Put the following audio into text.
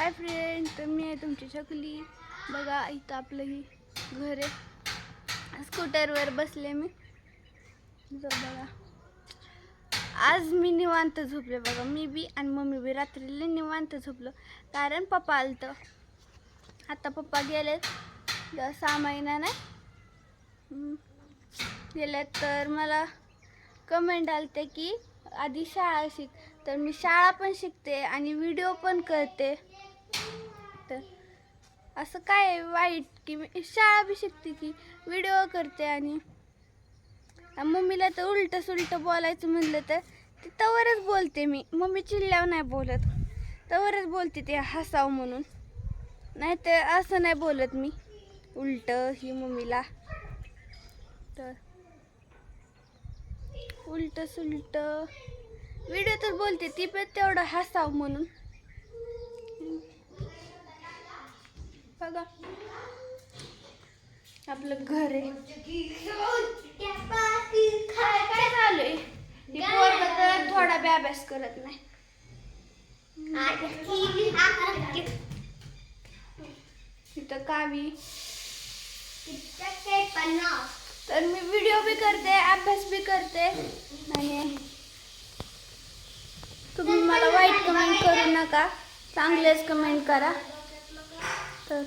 Hi friend तर मी आहे तुमची शकली बघा इथं आपलं ही घर आहे. स्कूटरवर बसले मी. जो बघा. आज मी निवांत झोपले बघा. मी बी आणि मम्मी बी रात्रीला निवांत झोपलो. कारण पप्पा आलतं. आता पप्पा गेलेत. सहा महिना नाही. गेल्यात तर मला कमेंट आलते की आधी शाळा शिक. तर मी शाळा पण शिकते आणि व्हिडिओ पण करते. तर असं काय वाईट की मी शाळा बी शिकते की व्हिडिओ करते आणि मम्मीला तर उलटं सुलटं बोलायचं म्हणलं तर ते तवरच बोलते मी. मम्मी चिल्ल्यावर नाही बोलत. तवरच बोलते ते हसावं म्हणून. नाही तर असं नाही बोलत मी. उलटं ही मम्मीला. तर उलट सुलट व्हिडिओ तर बोलते ती पण तेवढं हसावं म्हणून. बघा. आपलं घर आहे. काय चालू आहे तर थोडा बी अभ्यास करत नाही. तिथं कावी. तर मी व्हिडिओ बी करते अभ्यास बी करते. आणि तुम्ही मला वाईट कमेंट करू नका. चांगलेच कमेंट करा. Bye.